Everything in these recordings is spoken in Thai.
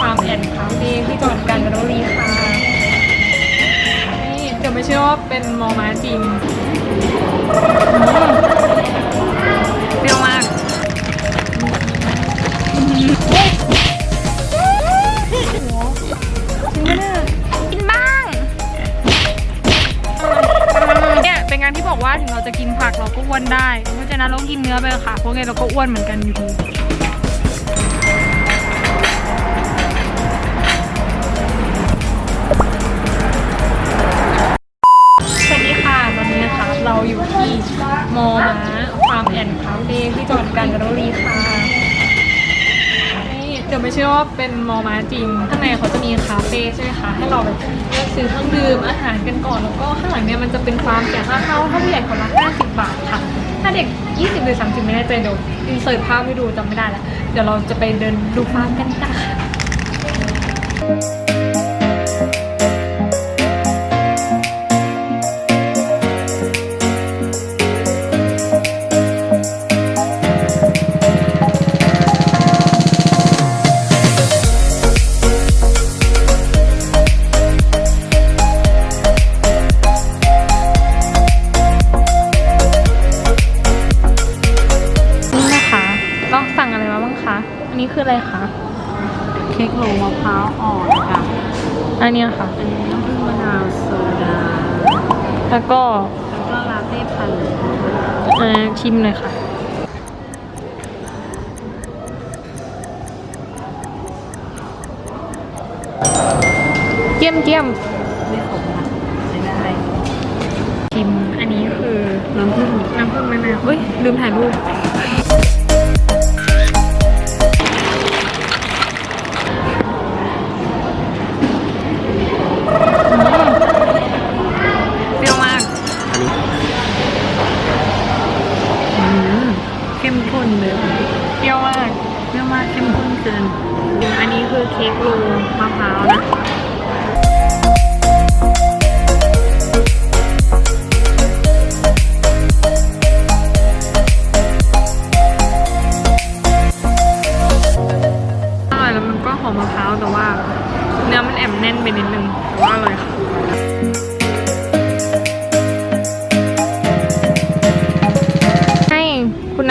ฟาร์มแอนด์คาเฟ่ที่จังหวัดกาญจนบุรีค่ะ นี่เดี๋ยวไม่เชื่อว่าเป็นมอม้าจริงอืมเปรี้ยวมาก กินบ้าง เนี่ยเป็นงานที่บอกว่าถึงเราจะกินผักเราก็อ้วนได้เพราะฉะนั้นเรากินเนื้อไปเลยค่ะเพราะไงเราก็อ้วนเหมือนกันอยู่ดี อนด์คาเฟ่ที่จังหวัดกาญจนบุรีค่ะนี่เดี๋ยวไม่เชื่อว่าเป็นมอม้าจริง ข้างในเขาจะมีคาเฟ่ใช่ไหมคะ ให้เราแบบเลือกซื้อเครื่องดื่มอาหารกันก่อนแล้วก็ข้างหลังเนี่ยมันจะเป็นฟาร์มแกะค่าเข้าถ้าผู้ใหญ่คนละ50 บาทค่ะ ถ้าเด็ก 20 หรือ 30 ไม่แน่ใจเดี๋ยวอินเสิร์ตภาพให้ดูจำไม่ได้แล้วเดี๋ยวเราจะไปเดินดูฟาร์มกันจ้ะ เนี้ยค่ะ อันนี้น้ำผึ้งมะนาวโซดา แล้วก็แล้วก็ลาเต้พันธุ์อ่าชิมเลยค่ะเจียมเจียมไม่ขมค่ะใช้ได้ชิมอันนี้คือน้ำผึ้งน้ำผึ้งมะนาวเฮ้ยลืมถ่ายรูปเป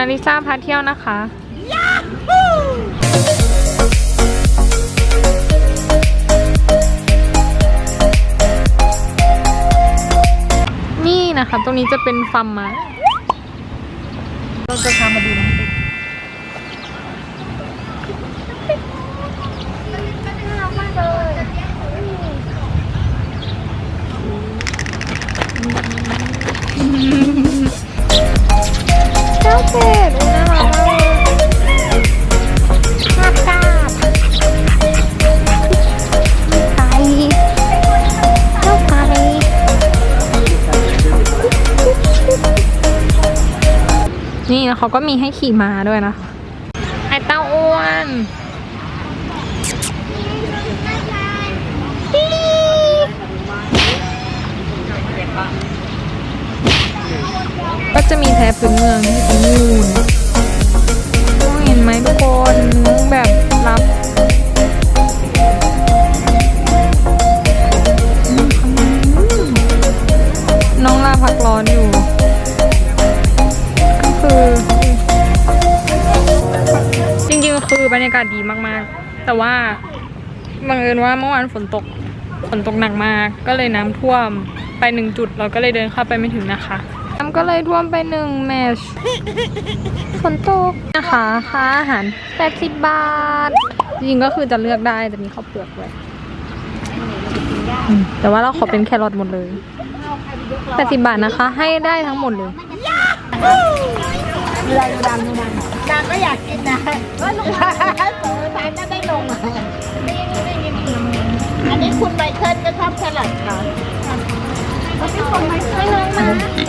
นาริซาพาเที่ยวนะคะนี่นะคะ ตรงนี้จะเป็นฟาร์มมาเราจะพามาดูน้องเป็ดน่ารักม จ้าเป็ดอุ๊ยน่ารักมากเลยน่ากาบไก่เจ้าไก่นี่นะเขาก็มีให้ขี่ม้าด้วยนะ ไอเต้าอ้วน ก็จะมีแพพื้นเมืองที่ตรงนู้นโอ้ยเห็นไหมทุกคนแบบรับน้องลาพักร้อนอยู่ ก็คือ จริงๆ คือบรรยากาศดีมากๆ แต่ว่าบังเอิญว่าเมื่อวานฝนตกฝนตกหนักมาก ก็เลยน้ำท่วมไปหนึ่งจุด เราก็เลยเดินเข้าไปไม่ถึงนะคะ น้ำก็เลยท่วมไปหนึ่งแมชฝนตกนะคะค่าอาหาร80 บาท จริงๆก็คือจะเลือกได้แต่มีข้าวเปลือกด้วยอืมแต่ว่าเราขอเป็นแครอทหมดเลย80บาทนะคะ ให้ได้ทั้งหมดเลยเวลาดูดำดูมันนางก็อยากกินนะว่าลุงตาตาก็ได้ลงอะอันนี้คุณไมเคิลก็ชอบแครอทค่ะพี่คนไมเคิลน้อ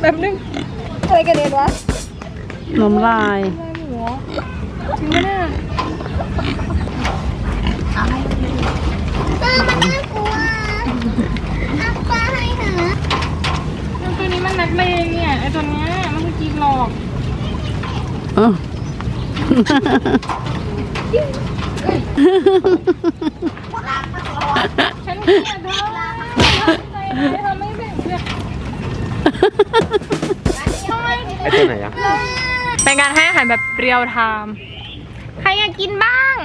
แบบนึงอะไรกันเด็ดวะนมลายอะไรหมูจริงไหมเนี่ยเออมันน่ากลัวอัปปาให้หาแล้วตัวนี้มันนักเลงเนี่ยไอตัวเนี้ยมันคือกีบหลอกเออฉันเกลียดเธอใจร้ายทำไม่เป็นเพื่อนทำ ไมไอ้ตัวไหนอะเป็นการให้อาหารแบบเรียวไทม์ใครอยากกินบ้าง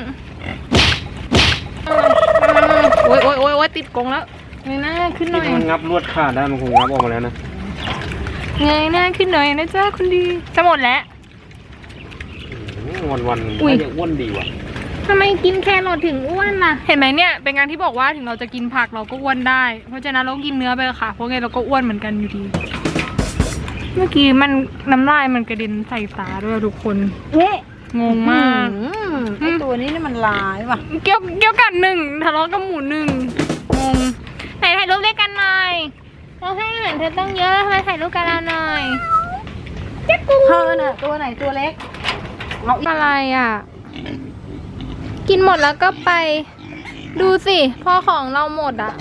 โอ๊ยโอ๊ยโอ๊ยโอ๊ยติดกรงแล้วเงยหน้าขึ้นหน่ที่อยมันงับลวดขาดได้มันคงงับออกมาแล้วนะเงยหน้าขึ้นหน่อยนะจ๊ะคุณดีจะหมดแล้ววันวันๆอุ้ยน่าจะอ้วนดีว่ะทำไมกินแครอทถึงอ้วนล่ะ เห็นไหมเนี่ยเป็นการที่บอกว่าถึงเราจะกินผักเราก็อ้วนได้ เพราะฉะนั้นเรากินเนื้อไปเถอะค่ะเพราะไงเราก็อ้วนเหมือนกันอยู่ดี เมื่อกี้มันน้ำลายมันกระเด็นใส่ตาด้วยทุกคน เอ๊ะงงมาก อืมไอตัวนี้นี่มันลายว่ะ เกี่ยวเกี่ยวกันหนึ่งทะเลาะกับหมูหนึ่งงงไหนถ่ายรูปด้วยกันหน่อยเราให้อาหารเธอต้องเยอะทำไมถ่ายรูปกันละหน่อยเจ๊กุ้งเธอน่ะตัวไหนตัวเล็กเอาอีกอะไรอะ กินหมดแล้วก็ไป ดูสิพ่อของเราหมดอะ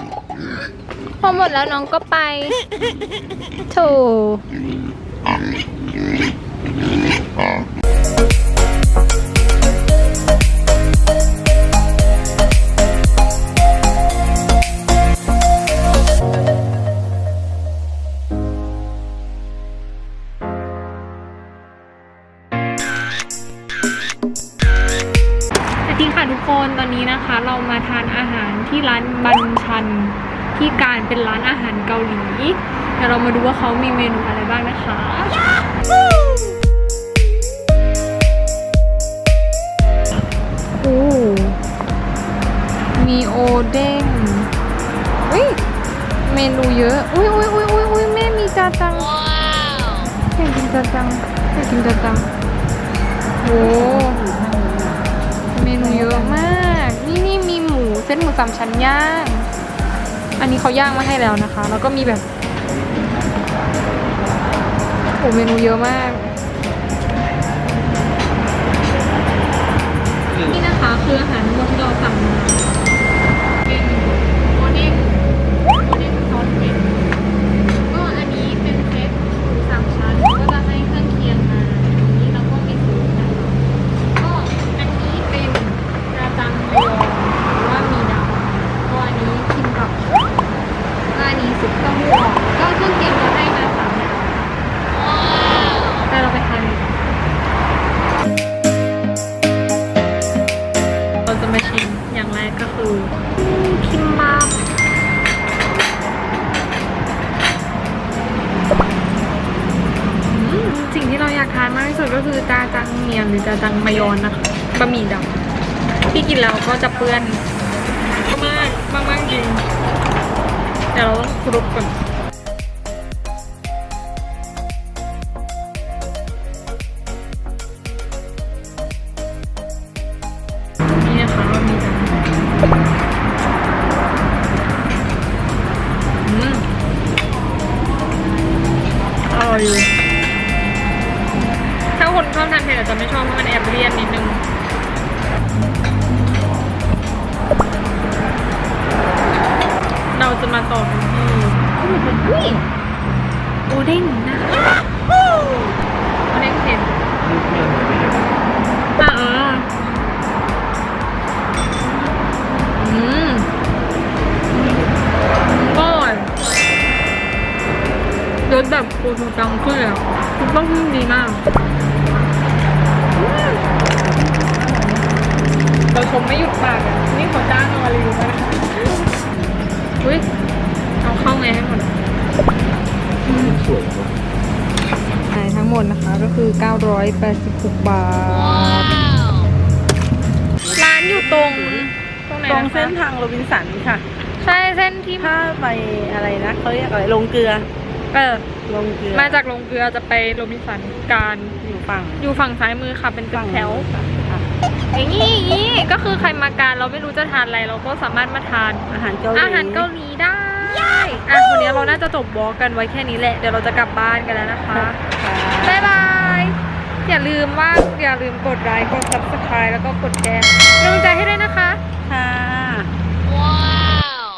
พอหมดแล้วน้องก็ไปโถ บันชันที่การเป็นร้านอาหารเกาหลีเดี๋ยวเรามาดูว่าเขามีเมนูอะไรบ้างนะคะโอ้มีโอเด้งอุ้ยเมนูเยอะ อุ้ยอุ้ยอุ้ยอุ้ยอุ้ยแม่มีจาจังอยากกินจาจังอยากกินจาจังโอ้เมนูเยอะมาก นี่นี่มีหมูเส้นหมูสามชั้นย่าง อันนี้เขาย่างมาให้แล้วนะคะ แล้วก็มีแบบโอ้เมนูเยอะมาก ที่สุดก็คือจาจังเมียนหรือจาจังมายอนนะคะบะหมี่ดำที่กินแล้วก็จะเปื้อนมากมากมากจริงเดี๋ยวเราต้องครุบก่อน สแบบโคตรจังขึ้นเลยอะคือต้องพึ่งดีมากเราชมไม่หยุดปากอะ นี่เขาจ้างเรามารีวิวไหมนะคะอุ้ยเอาเข้าไงให้หมดสวยว่ะใช่ทั้งหมดนะคะก็คือ 986 บาท ร้านอยู่ตรงตรงไหนตรงนะคะเส้นทางโรบินสันค่ะ ใช่เส้นที่ถ้าไปอะไรนะเขาเรียกอะไรลงเกลือ เออ ลงเกลือมาจากโรงเกลือจะไปโรบินสันการอยู่ฝั่งอยู่ฝั่งซ้ายมือค่ะ เป็นตึกแถวอะอย่างนี้อย่างนี้ก็คือใครมาการเราไม่รู้จะทานอะไรเราก็สามารถมาทานอาหารเกาหลีอาหารเกาหลีได้อะวันนี้เราน่าจะจบบล็อกกันไว้แค่นี้แหละ เดี๋ยวเราจะกลับบ้านกันแล้วนะคะบ๊ายบาย อย่าลืมว่าอย่าลืมกดไลค์กด subscribe แล้วก็กดแชร์เป็นกำลังใจให้ด้วยนะคะ